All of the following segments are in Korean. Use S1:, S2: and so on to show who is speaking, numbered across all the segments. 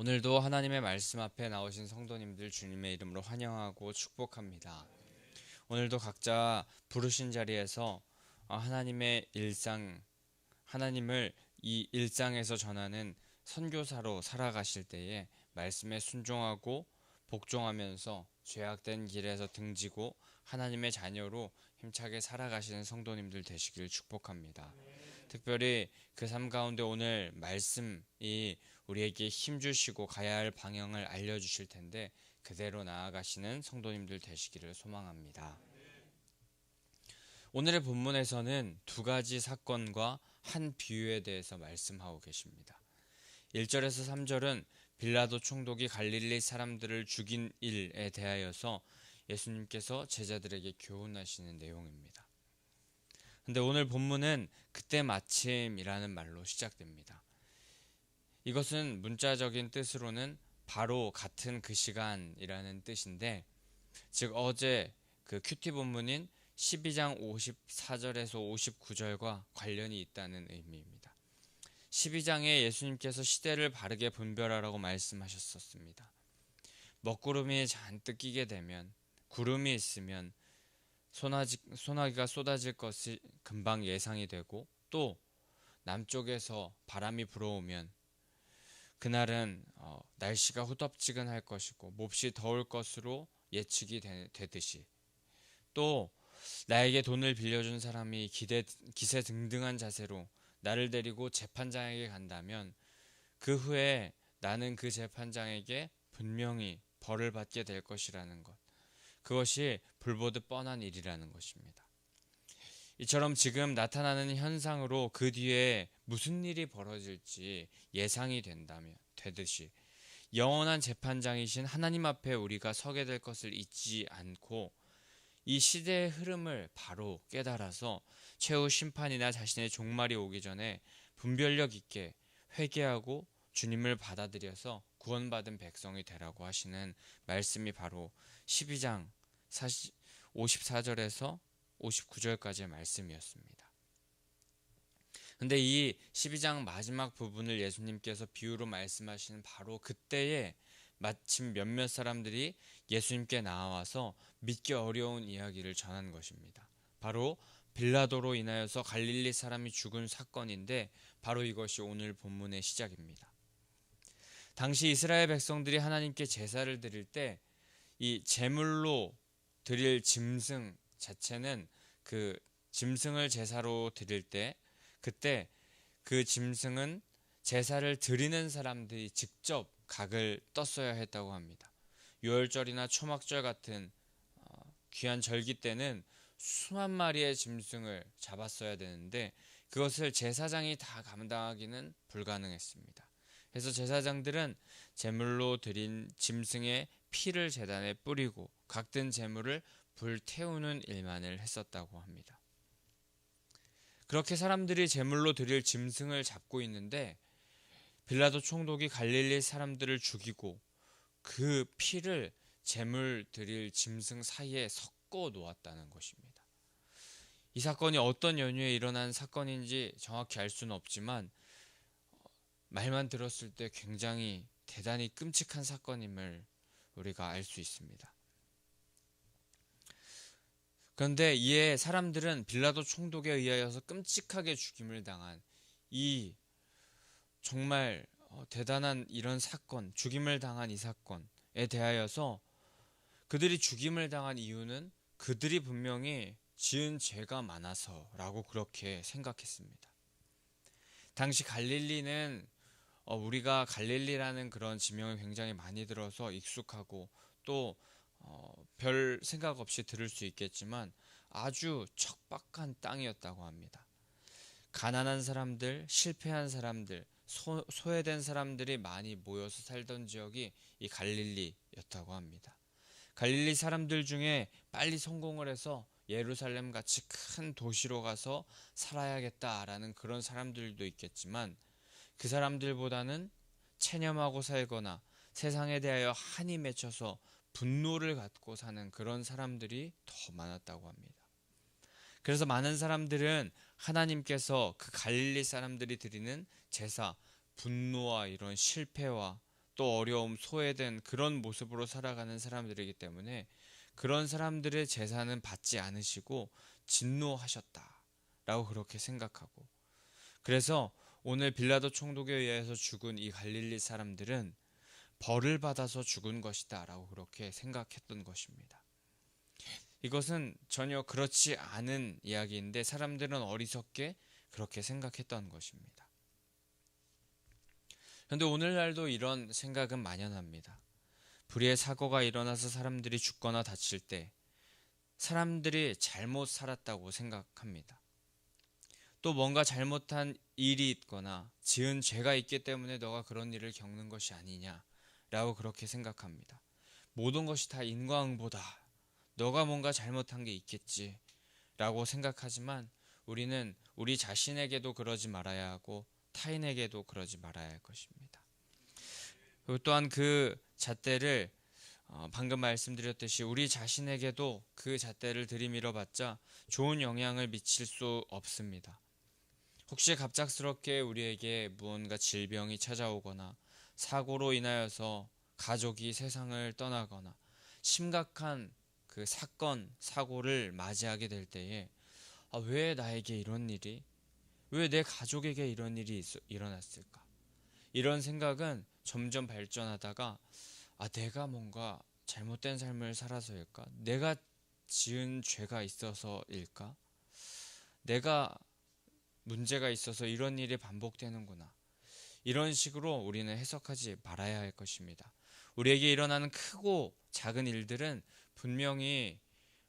S1: 오늘도 하나님의 말씀 앞에 나오신 성도님들 주님의 이름으로 환영하고 축복합니다. 오늘도 각자 부르신 자리에서 어, 하나님의 일상, 하나님을 이 일상에서 전하는 선교사로 살아가실 때에 말씀에 순종하고 복종하면서 죄악된 길에서 등지고 하나님의 자녀로 힘차게 살아가시는 성도님들 되시길 축복합니다. 특별히 그 삶 가운데 오늘 말씀이 우리에게 힘 주시고 가야 할 방향을 알려 주실 텐데 그대로 나아가시는 성도님들 되시기를 소망합니다. 오늘의 본문에서는 두 가지 사건과 한 비유에 대해서 말씀하고 계십니다. 1절에서 3절은 빌라도 총독이 갈릴리 사람들을 죽인 일에 대하여서 예수님께서 제자들에게 교훈하시는 내용입니다. 근데 오늘 본문은 그때 마침이라는 말로 시작됩니다. 이것은 문자적인 뜻으로는 바로 같은 그 시간이라는 뜻인데 즉 어제 그 큐티 본문인 12장 54절에서 59절과 관련이 있다는 의미입니다. 12장에 예수님께서 시대를 바르게 분별하라고 말씀하셨었습니다. 먹구름이 잔뜩 끼게 되면 구름이 있으면 소나지, 소나기가 쏟아질 것이 금방 예상이 되고 또 남쪽에서 바람이 불어오면 그날은 어, 날씨가 후덥지근할 것이고 몹시 더울 것으로 예측이 되, 되듯이 또 나에게 돈을 빌려준 사람이 기대, 기세 등등한 자세로 나를 데리고 재판장에게 간다면 그 후에 나는 그 재판장에게 분명히 벌을 받게 될 것이라는 것. 그것이 불보듯 뻔한 일이라는 것입니다. 이처럼 지금 나타나는 현상으로 그 뒤에 무슨 일이 벌어질지 예상이 된다면 되듯이 영원한 재판장이신 하나님 앞에 우리가 서게 될 것을 잊지 않고 이 시대의 흐름을 바로 깨달아서 최후 심판이나 자신의 종말이 오기 전에 분별력 있게 회개하고 주님을 받아들여서 구원받은 백성이 되라고 하시는 말씀이 바로 12장 54절에서 59절까지의 말씀이었습니다. 근데 이 12장 마지막 부분을 예수님께서 비유로 말씀하시는 바로 그때에 마침 몇몇 사람들이 예수님께 나와서 믿기 어려운 이야기를 전한 것입니다. 바로 빌라도로 인하여서 갈릴리 사람이 죽은 사건인데 바로 이것이 오늘 본문의 시작입니다. 당시 이스라엘 백성들이 하나님께 제사를 드릴 때 이 제물로 드릴 짐승 자체는 그 짐승을 제사로 드릴 때 그때 그 짐승은 제사를 드리는 사람들이 직접 각을 떴어야 했다고 합니다. 유월절이나 초막절 같은 어, 귀한 절기 때는 수만 마리의 짐승을 잡았어야 되는데 그것을 제사장이 다 감당하기는 불가능했습니다. 그래서 제사장들은 제물로 드린 짐승의 피를 제단에 뿌리고 각든 제물을 불태우는 일만을 했었다고 합니다. 그렇게 사람들이 제물로 드릴 짐승을 잡고 있는데 빌라도 총독이 갈릴리 사람들을 죽이고 그 피를 제물 드릴 짐승 사이에 섞어 놓았다는 것입니다. 이 사건이 어떤 연유에 일어난 사건인지 정확히 알 수는 없지만 말만 들었을 때 굉장히 대단히 끔찍한 사건임을 우리가 알 수 있습니다. 그런데 이에 사람들은 빌라도 총독에 의하여서 끔찍하게 죽임을 당한 이 정말 어, 대단한 이런 사건, 죽임을 당한 이 사건에 대하여서 그들이 죽임을 당한 이유는 그들이 분명히 지은 죄가 많아서라고 그렇게 생각했습니다. 당시 갈릴리는 어, 우리가 갈릴리라는 그런 지명을 굉장히 많이 들어서 익숙하고 또 별 어, 생각 없이 들을 수 있겠지만 아주 척박한 땅이었다고 합니다. 가난한 사람들, 실패한 사람들, 소, 소외된 사람들이 많이 모여서 살던 지역이 이 갈릴리였다고 합니다. 갈릴리 사람들 중에 빨리 성공을 해서 예루살렘 같이 큰 도시로 가서 살아야겠다라는 그런 사람들도 있겠지만 그 사람들보다는 체념하고 살거나 세상에 대하여 한이 맺혀서 분노를 갖고 사는 그런 사람들이 더 많았다고 합니다. 그래서 많은 사람들은 하나님께서 그 갈릴리 사람들이 드리는 제사, 분노와 이런 실패와 또 어려움, 소외된 그런 모습으로 살아가는 사람들이기 때문에 그런 사람들의 재산은 받지 않으시고 진노하셨다라고 그렇게 생각하고 그래서 오늘 빌라도 총독에 의해서 죽은 이 갈릴리 사람들은 벌을 받아서 죽은 것이다라고 그렇게 생각했던 것입니다. 이것은 전혀 그렇지 않은 이야기인데 사람들은 어리석게 그렇게 생각했던 것입니다. 그런데 오늘날도 이런 생각은 만연합니다. 불의의 사고가 일어나서 사람들이 죽거나 다칠 때 사람들이 잘못 살았다고 생각합니다. 또 뭔가 잘못한 일이 있거나 지은 죄가 있기 때문에 너가 그런 일을 겪는 것이 아니냐 라고 그렇게 생각합니다. 모든 것이 다 인과응보다. 너가 뭔가 잘못한 게 있겠지. 라고 생각하지만 우리는 우리 자신에게도 그러지 말아야 하고 타인에게도 그러지 말아야 할 것입니다. 그리고 또한 그 잣대를 어, 방금 말씀드렸듯이 우리 자신에게도 그 잣대를 들이밀어 봤자 좋은 영향을 미칠 수 없습니다. 혹시 갑작스럽게 우리에게 무언가 질병이 찾아오거나 사고로 인하여서 가족이 세상을 떠나거나 심각한 그 사건, 사고를 맞이하게 될 때에 아, 왜 나에게 이런 일이, 왜 내 가족에게 이런 일이 있, 일어났을까? 이런 생각은 점점 발전하다가 아, 내가 뭔가 잘못된 삶을 살아서일까? 내가 지은 죄가 있어서일까? 내가 문제가 있어서 이런 일이 반복되는구나. 이런 식으로 우리는 해석하지 말아야 할 것입니다. 우리에게 일어나는 크고 작은 일들은 분명히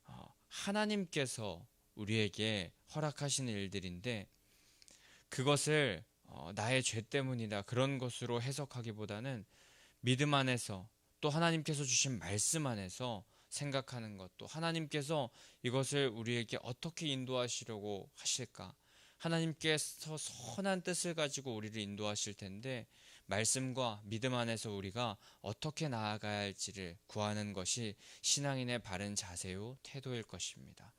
S1: 어, 하나님께서 우리에게 허락하시는 일들인데 그것을 어, 나의 죄 때문이다 그런 것으로 해석하기보다는 믿음 안에서 또 하나님께서 주신 말씀 안에서 생각하는 것, 또 하나님께서 이것을 우리에게 어떻게 인도하시려고 하실까? 하나님께서 선한 뜻을 가지고 우리를 인도하실 텐데 말씀과 믿음 안에서 우리가 어떻게 나아가야 할지를 구하는 것이 신앙인의 바른 자세요 태도일 것입니다.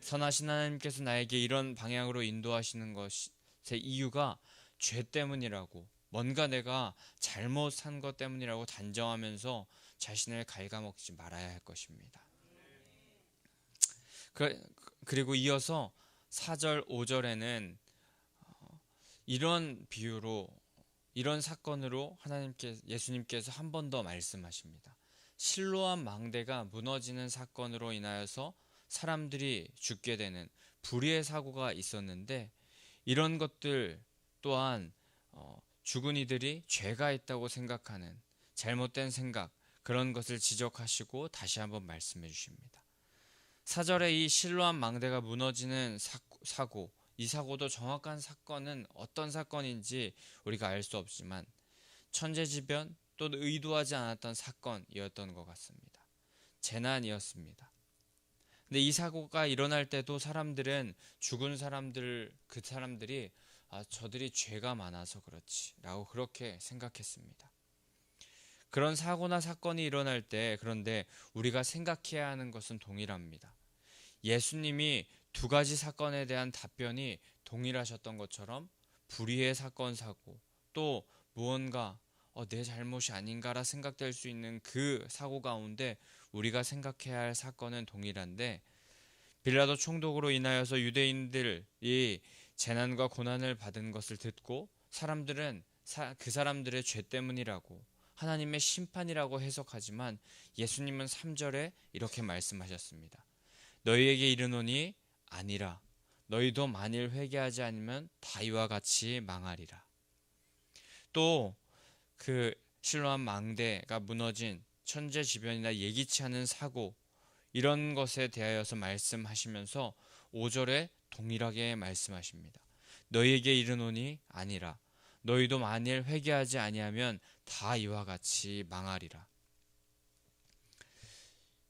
S1: 선하신 하나님께서 나에게 이런 방향으로 인도하시는 것의 이유가 죄 때문이라고 뭔가 내가 잘못 산 것 때문이라고 단정하면서 자신을 갉아먹지 말아야 할 것입니다. 그, 그리고 이어서 4절, 5절에는 어, 이런 비유로 이런 사건으로 하나님께 예수님께서 한 번 더 말씀하십니다. 실로암 망대가 무너지는 사건으로 인하여서 사람들이 죽게 되는 불의의 사고가 있었는데 이런 것들 또한 어, 죽은 이들이 죄가 있다고 생각하는 잘못된 생각 그런 것을 지적하시고 다시 한번 말씀해 주십니다. 사절에 이 실로암 망대가 무너지는 사고, 이 사고도 정확한 사건은 어떤 사건인지 우리가 알 수 없지만 천재지변 또는 의도하지 않았던 사건이었던 것 같습니다. 재난이었습니다. 근데 이 사고가 일어날 때도 사람들은 죽은 사람들 그 사람들이 아, 저들이 죄가 많아서 그렇지라고 그렇게 생각했습니다. 그런 사고나 사건이 일어날 때 그런데 우리가 생각해야 하는 것은 동일합니다. 예수님이 두 가지 사건에 대한 답변이 동일하셨던 것처럼 불의의 사건 사고 또 무언가 어, 내 잘못이 아닌가라 생각될 수 있는 그 사고 가운데 우리가 생각해야 할 사건은 동일한데 빌라도 총독으로 인하여서 유대인들이 재난과 고난을 받은 것을 듣고 사람들은 사, 그 사람들의 죄 때문이라고 하나님의 심판이라고 해석하지만 예수님은 3절에 이렇게 말씀하셨습니다. 너희에게 이르노니 아니라 너희도 만일 회개하지 않으면 다 이와 같이 망하리라. 또 그 실로암 망대가 무너진 천재지변이나 예기치 않은 사고 이런 것에 대하여서 말씀하시면서 5절에 동일하게 말씀하십니다. 너희에게 이르노니 아니라 너희도 만일 회개하지 아니하면 다 이와 같이 망하리라.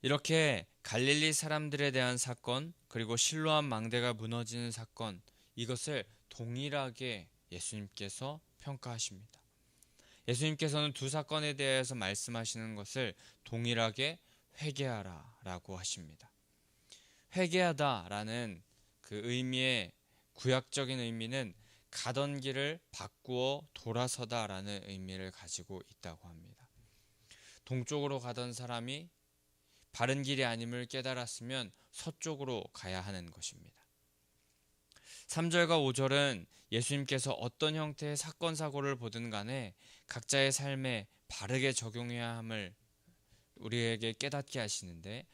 S1: 이렇게 갈릴리 사람들에 대한 사건 그리고 실로암 망대가 무너지는 사건 이것을 동일하게 예수님께서 평가하십니다. 예수님께서는 두 사건에 대해서 말씀하시는 것을 동일하게 회개하라라고 하십니다. 회개하다라는 그 의미의 구약적인 의미는 가던 길을 바꾸어 돌아서다라는 의미를 가지고 있다고 합니다. 동쪽으로 가던 사람이 바른 길이 아님을 깨달았으면 서쪽으로 가야 하는 것입니다. 3절과 5절은 예수님께서 어떤 형태의 사건 사고를 보든 간에 각자의 삶에 바르게 적용해야 함을 우리에게 깨닫게 하시는데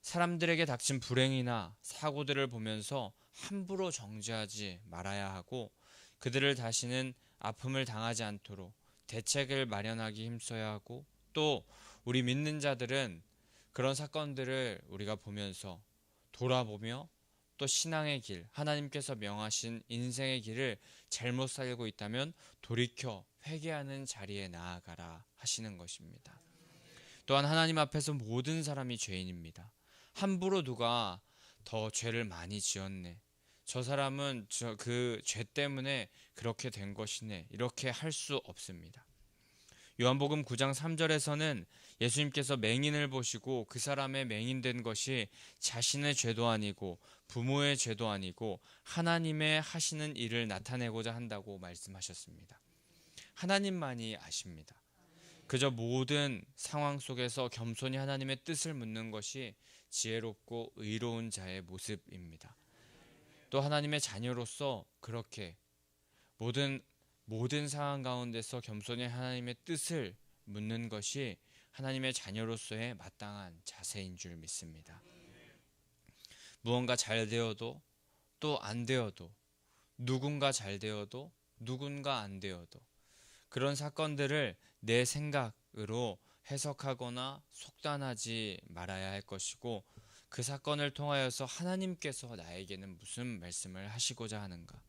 S1: 사람들에게 닥친 불행이나 사고들을 보면서 함부로 정죄하지 말아야 하고 그들을 다시는 아픔을 당하지 않도록 대책을 마련하기 힘써야 하고 또 우리 믿는 자들은 그런 사건들을 우리가 보면서 돌아보며 또 신앙의 길, 하나님께서 명하신 인생의 길을 잘못 살고 있다면 돌이켜 회개하는 자리에 나아가라 하시는 것입니다. 또한 하나님 앞에서 모든 사람이 죄인입니다. 함부로 누가 더 죄를 많이 지었네. 저 사람은 그죄 때문에 그렇게 된 것이네. 이렇게 할 수 없습니다. 요한복음 9장 3절에서는 예수님께서 맹인을 보시고 그 사람의 맹인된 것이 자신의 죄도 아니고 부모의 죄도 아니고 하나님의 하시는 일을 나타내고자 한다고 말씀하셨습니다. 하나님만이 아십니다. 그저 모든 상황 속에서 겸손히 하나님의 뜻을 묻는 것이 지혜롭고 의로운 자의 모습입니다. 또 하나님의 자녀로서 그렇게 모든 모든 상황 가운데서 겸손히 하나님의 뜻을 묻는 것이 하나님의 자녀로서의 마땅한 자세인 줄 믿습니다. 무언가 잘 되어도 또 안 되어도 누군가 잘 되어도 누군가 안 되어도 그런 사건들을 내 생각으로 해석하거나 속단하지 말아야 할 것이고 그 사건을 통하여서 하나님께서 나에게는 무슨 말씀을 하시고자 하는가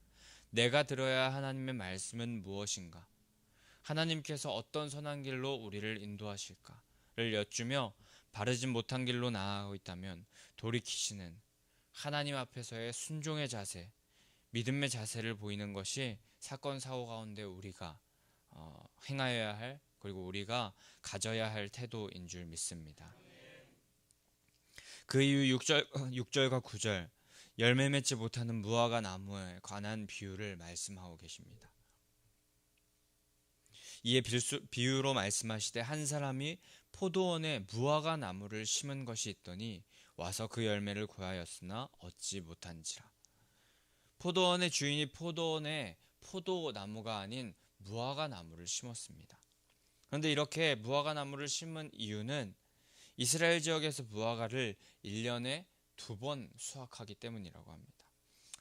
S1: 내가 들어야 하나님의 말씀은 무엇인가? 하나님께서 어떤 선한 길로 우리를 인도하실까를 여쭈며 바르지 못한 길로 나아가고 있다면 돌이키시는 하나님 앞에서의 순종의 자세, 믿음의 자세를 보이는 것이 사건 사고 가운데 우리가 어, 행하여야 할 그리고 우리가 가져야 할 태도인 줄 믿습니다. 그 이후 6절, 6절과 9절 열매 맺지 못하는 무화과 나무에 관한 비유를 말씀하고 계십니다. 이에 빌수, 비유로 말씀하시되 한 사람이 포도원에 무화과 나무를 심은 것이 있더니 와서 그 열매를 구하였으나 얻지 못한지라. 포도원의 주인이 포도원에 포도나무가 아닌 무화과 나무를 심었습니다. 그런데 이렇게 무화과 나무를 심은 이유는 이스라엘 지역에서 무화과를 1년에 두 번 수확하기 때문이라고 합니다.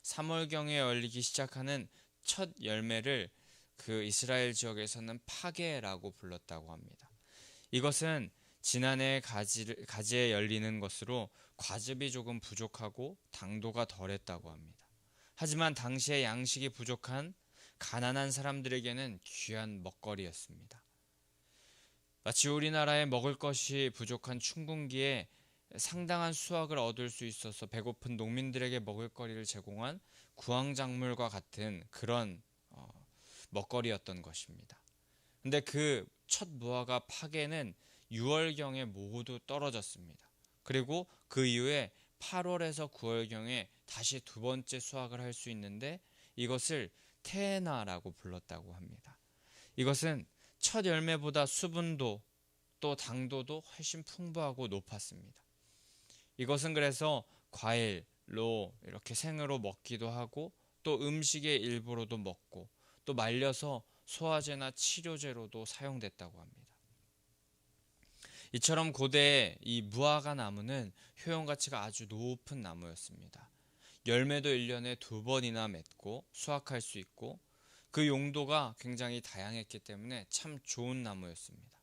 S1: 3월경에 열리기 시작하는 첫 열매를 그 이스라엘 지역에서는 파게라고 불렀다고 합니다. 이것은 지난해 가지, 가지에 열리는 것으로 과즙이 조금 부족하고 당도가 덜했다고 합니다. 하지만 당시에 양식이 부족한 가난한 사람들에게는 귀한 먹거리였습니다. 마치 우리나라에 먹을 것이 부족한 춘궁기에 상당한 수확을 얻을 수 있어서 배고픈 농민들에게 먹을거리를 제공한 구황작물과 같은 그런 어, 먹거리였던 것입니다. 근데 그 첫 무화과 파괴는 6월경에 모두 떨어졌습니다. 그리고 그 이후에 8월에서 9월경에 다시 두 번째 수확을 할 수 있는데 이것을 테나라고 불렀다고 합니다. 이것은 첫 열매보다 수분도 또 당도도 훨씬 풍부하고 높았습니다. 이것은 그래서 과일로 이렇게 생으로 먹기도 하고 또 음식의 일부로도 먹고 또 말려서 소화제나 치료제로도 사용됐다고 합니다. 이처럼 고대의 이 무화과 나무는 효용 가치가 아주 높은 나무였습니다. 열매도 1년에 두 번이나 맺고 수확할 수 있고 그 용도가 굉장히 다양했기 때문에 참 좋은 나무였습니다.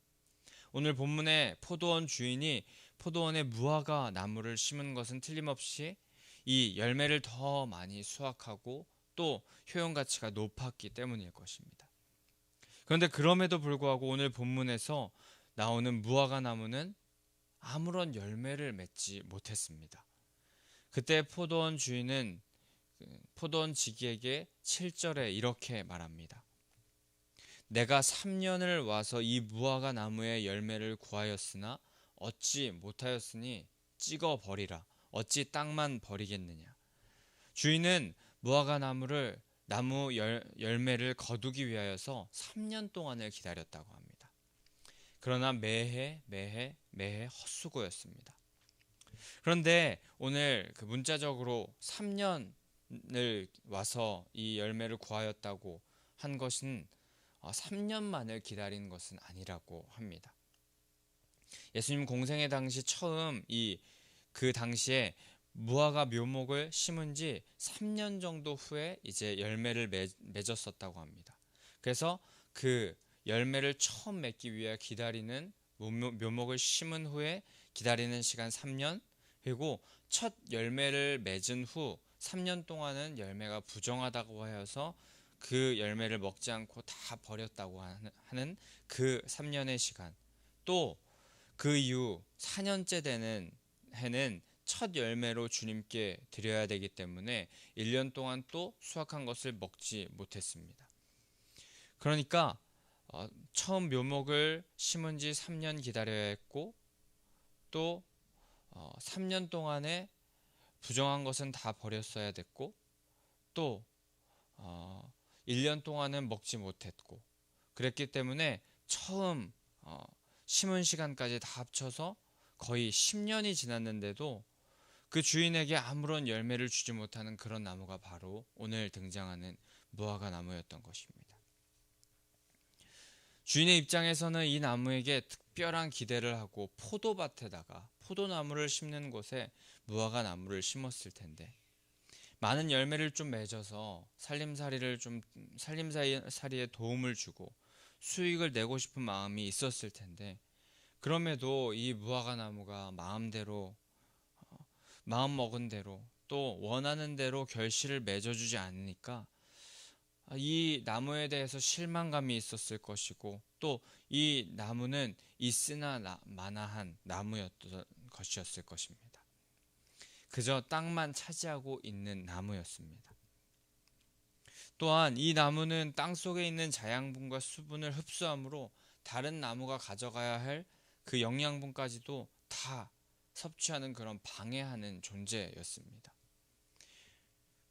S1: 오늘 본문의 포도원 주인이 포도원에 무화과 나무를 심은 것은 틀림없이 이 열매를 더 많이 수확하고 또 효용 가치가 높았기 때문일 것입니다. 그런데 그럼에도 불구하고 오늘 본문에서 나오는 무화과 나무는 아무런 열매를 맺지 못했습니다. 그때 포도원 주인은 그 포도원 지기에게 7절에 이렇게 말합니다. 내가 3년을 와서 이 무화과 나무의 열매를 구하였으나 어찌 못하였으니 찍어 버리라. 어찌 땅만 버리겠느냐. 주인은 무화과 나무를 나무 열, 열매를 거두기 위하여서 3년 동안을 기다렸다고 합니다. 그러나 매해 매해 매해 헛수고였습니다. 그런데 오늘 그 문자적으로 3년을 와서 이 열매를 구하였다고 한 것은 3년 만을 어, 기다린 것은 아니라고 합니다. 예수님 공생의 당시 처음 이 그 당시에 무화과 묘목을 심은 지 3년 정도 후에 이제 열매를 맺, 었었다고 합니다. 그래서 그 열매를 처음 맺기 위해 기다리는 묘목을 심은 후에 기다리는 시간 3년 그리고 첫 열매를 맺은 후 3년 동안은 열매가 부정하다고 하여서 그 열매를 먹지 않고 다 버렸다고 하는 그 3년의 시간 또 그 이후 4년째 되는 해는 첫 열매로 주님께 드려야 되기 때문에 1년 동안 또 수확한 것을 먹지 못했습니다. 그러니까 어, 처음 묘목을 심은 지 3년 기다려야 했고 또 어, 3년 동안에 부정한 것은 다 버렸어야 됐고 또 어, 1년 동안은 먹지 못했고 그랬기 때문에 처음 어, 심은 시간까지 다 합쳐서 거의 10년이 지났는데도 그 주인에게 아무런 열매를 주지 못하는 그런 나무가 바로 오늘 등장하는 무화과 나무였던 것입니다. 주인의 입장에서는 이 나무에게 특별한 기대를 하고 포도밭에다가 포도나무를 심는 곳에 무화과 나무를 심었을 텐데 많은 열매를 좀 맺어서 살림살이를 좀 살림살이에 도움을 주고 수익을 내고 싶은 마음이 있었을 텐데 그럼에도 이 무화과 나무가 마음대로 어, 마음 먹은 대로 또 원하는 대로 결실을 맺어주지 않으니까 아, 이 나무에 대해서 실망감이 있었을 것이고 또 이 나무는 있으나 나, 마나한 나무였던 것이었을 것입니다. 그저 땅만 차지하고 있는 나무였습니다. 또한 이 나무는 땅 속에 있는 자양분과 수분을 흡수함으로 다른 나무가 가져가야 할 그 영양분까지도 다 섭취하는 그런 방해하는 존재였습니다.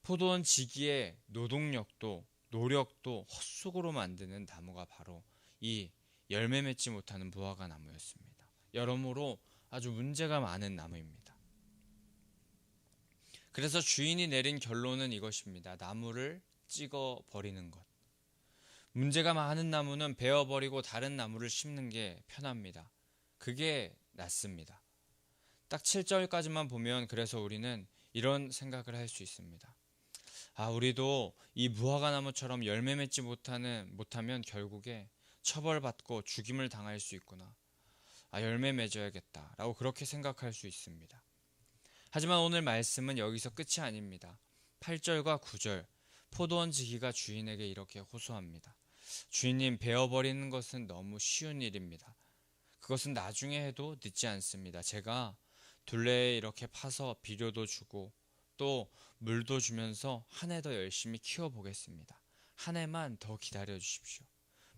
S1: 포도원 지기의 노동력도 노력도 헛수고로 만드는 나무가 바로 이 열매 맺지 못하는 무화과 나무였습니다. 여러모로 아주 문제가 많은 나무입니다. 그래서 주인이 내린 결론은 이것입니다. 나무를 찍어 버리는 것. 문제가 많은 나무는 베어 버리고 다른 나무를 심는 게 편합니다. 그게 낫습니다. 딱 7절까지만 보면 그래서 우리는 이런 생각을 할 수 있습니다. 아, 우리도 이 무화과 나무처럼 열매 맺지 못하는 못하면 결국에 처벌받고 죽임을 당할 수 있구나. 아, 열매 맺어야겠다 라고 그렇게 생각할 수 있습니다. 하지만 오늘 말씀은 여기서 끝이 아닙니다. 8절과 9절 포도원 지기가 주인에게 이렇게 호소합니다. 주인님 베어버리는 것은 너무 쉬운 일입니다. 그것은 나중에 해도 늦지 않습니다. 제가 둘레에 이렇게 파서 비료도 주고 또 물도 주면서 한 해 더 열심히 키워보겠습니다. 한 해만 더 기다려 주십시오.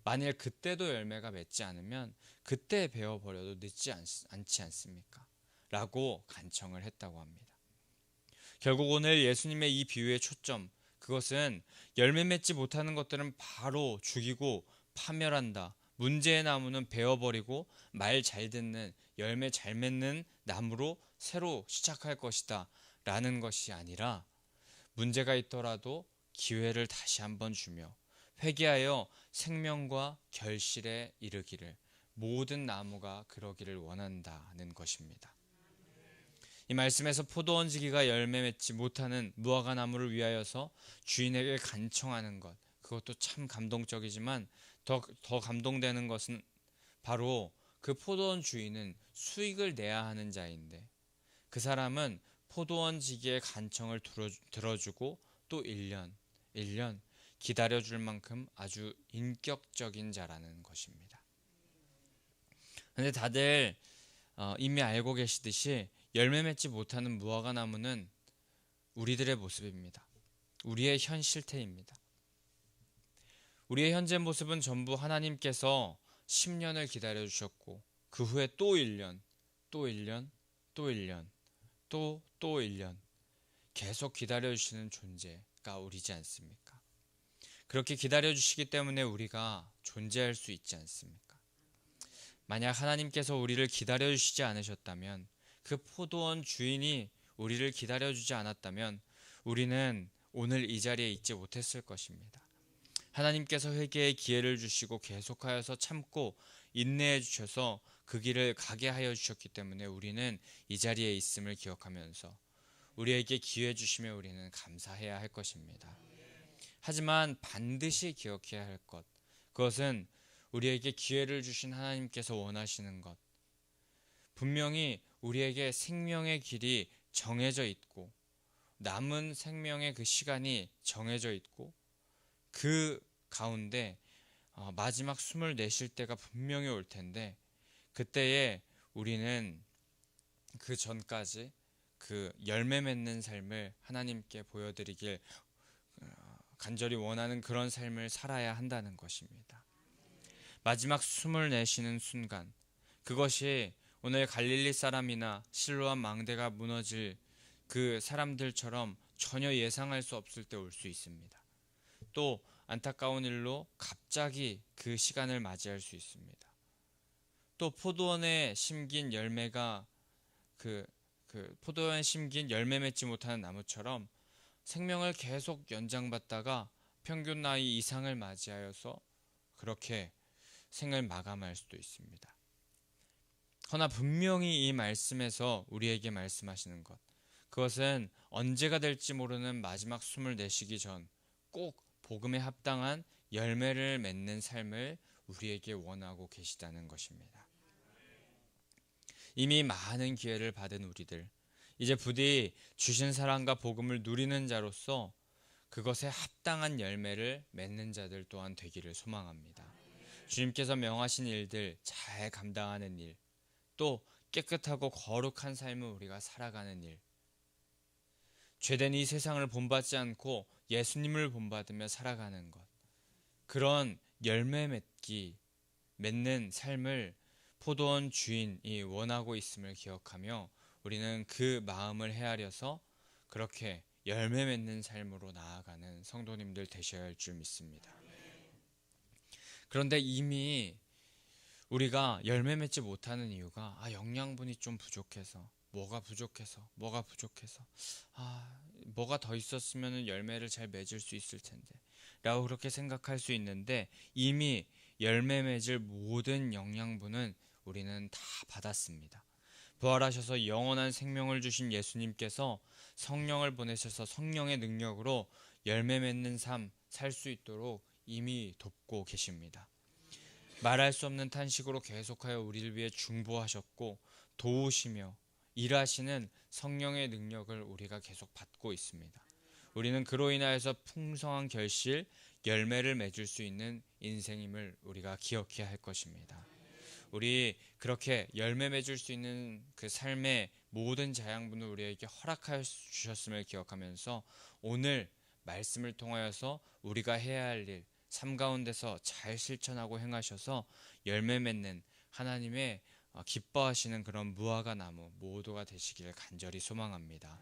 S1: 만일 그때도 열매가 맺지 않으면 그때 베어버려도 늦지 않, 않지 않습니까? 라고 간청을 했다고 합니다. 결국 오늘 예수님의 이 비유의 초점, 그것은 열매 맺지 못하는 것들은 바로 죽이고 파멸한다. 문제의 나무는 베어버리고 말 잘 듣는 열매 잘 맺는 나무로 새로 시작할 것이다. 라는 것이 아니라 문제가 있더라도 기회를 다시 한번 주며 회개하여 생명과 결실에 이르기를 모든 나무가 그러기를 원한다는 것입니다. 이 말씀에서 포도원 지기가 열매 맺지 못하는 무화과 나무를 위하여서 주인에게 간청하는 것 그것도 참 감동적이지만 더, 더 감동되는 것은 바로 그 포도원 주인은 수익을 내야 하는 자인데 그 사람은 포도원 지기의 간청을 들어주고 또 1년, 1년 기다려줄 만큼 아주 인격적인 자라는 것입니다. 근데 다들 어, 이미 알고 계시듯이 열매 맺지 못하는 무화과 나무는 우리들의 모습입니다. 우리의 현 실태입니다. 우리의 현재 모습은 전부 하나님께서 10년을 기다려 주셨고 그 후에 또 1년, 또 1년, 또 1년, 또, 또 1년 계속 기다려 주시는 존재가 우리지 않습니까? 그렇게 기다려 주시기 때문에 우리가 존재할 수 있지 않습니까? 만약 하나님께서 우리를 기다려 주시지 않으셨다면 그 포도원 주인이 우리를 기다려 주지 않았다면 우리는 오늘 이 자리에 있지 못했을 것입니다. 하나님께서 회개의 기회를 주시고 계속하여서 참고 인내해 주셔서 그 길을 가게 하여 주셨기 때문에 우리는 이 자리에 있음을 기억하면서 우리에게 기회 주시며 우리는 감사해야 할 것입니다. 하지만 반드시 기억해야 할 것, 그것은 우리에게 기회를 주신 하나님께서 원하시는 것. 분명히 우리에게 생명의 길이 정해져 있고, 남은 생명의 그 시간이 정해져 있고, 그 가운데 어, 마지막 숨을 내쉴 때가 분명히 올 텐데, 그때에 우리는 그 전까지 그 열매 맺는 삶을 하나님께 보여드리길 어, 간절히 원하는 그런 삶을 살아야 한다는 것입니다. 마지막 숨을 내쉬는 순간, 그것이 오늘 갈릴리 사람이나 실로암 망대가 무너질 그 사람들처럼 전혀 예상할 수 없을 때 올 수 있습니다. 또 안타까운 일로 갑자기 그 시간을 맞이할 수 있습니다. 또 포도원에 심긴 열매가 그, 그 포도원에 심긴 열매 맺지 못하는 나무처럼 생명을 계속 연장받다가 평균 나이 이상을 맞이하여서 그렇게 생을 마감할 수도 있습니다. 허나 분명히 이 말씀에서 우리에게 말씀하시는 것, 그것은 언제가 될지 모르는 마지막 숨을 내쉬기 전 꼭 복음에 합당한 열매를 맺는 삶을 우리에게 원하고 계시다는 것입니다. 이미 많은 기회를 받은 우리들, 이제 부디 주신 사랑과 복음을 누리는 자로서 그것에 합당한 열매를 맺는 자들 또한 되기를 소망합니다. 주님께서 명하신 일들 잘 감당하는 일, 또 깨끗하고 거룩한 삶을 우리가 살아가는 일, 죄된 이 세상을 본받지 않고 예수님을 본받으며 살아가는 것, 그런 열매 맺기, 맺는 삶을 포도원 주인이 원하고 있음을 기억하며 우리는 그 마음을 헤아려서 그렇게 열매 맺는 삶으로 나아가는 성도님들 되셔야 할 줄 믿습니다. 그런데 이미 우리가 열매 맺지 못하는 이유가 아 영양분이 좀 부족해서 뭐가 부족해서 뭐가 부족해서 아 뭐가 더 있었으면 열매를 잘 맺을 수 있을 텐데 라고 그렇게 생각할 수 있는데 이미 열매 맺을 모든 영양분은 우리는 다 받았습니다. 부활하셔서 영원한 생명을 주신 예수님께서 성령을 보내셔서 성령의 능력으로 열매 맺는 삶 살 수 있도록 이미 돕고 계십니다. 말할 수 없는 탄식으로 계속하여 우리를 위해 중보하셨고 도우시며 일하시는 성령의 능력을 우리가 계속 받고 있습니다. 우리는 그로 인하여서 풍성한 결실, 열매를 맺을 수 있는 인생임을 우리가 기억해야 할 것입니다. 우리 그렇게 열매 맺을 수 있는 그 삶의 모든 자양분을 우리에게 허락하여 주셨음을 기억하면서 오늘 말씀을 통하여서 우리가 해야 할 일, 삶 가운데서 잘 실천하고 행하셔서 열매 맺는 하나님의 어, 기뻐하시는 그런 무화과 나무 모두가 되시기를 간절히 소망합니다.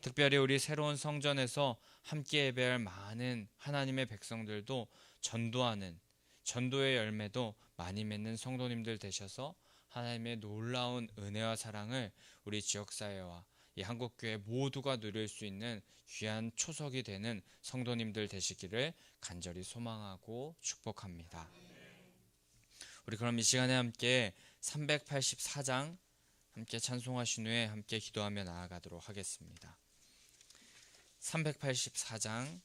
S1: 특별히 우리 새로운 성전에서 함께 예배할 많은 하나님의 백성들도 전도하는 전도의 열매도 많이 맺는 성도님들 되셔서 하나님의 놀라운 은혜와 사랑을 우리 지역사회와 이 한국교회 모두가 누릴 수 있는 귀한 초석이 되는 성도님들 되시기를 간절히 소망하고 축복합니다. 우리 그럼 이 시간에 함께 384장 함께 찬송하신 후에 함께 기도하며 나아가도록 하겠습니다. 384장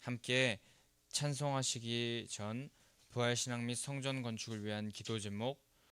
S1: 함께 찬송하시기 전 부활신앙 및 성전 건축을 위한 기도 제목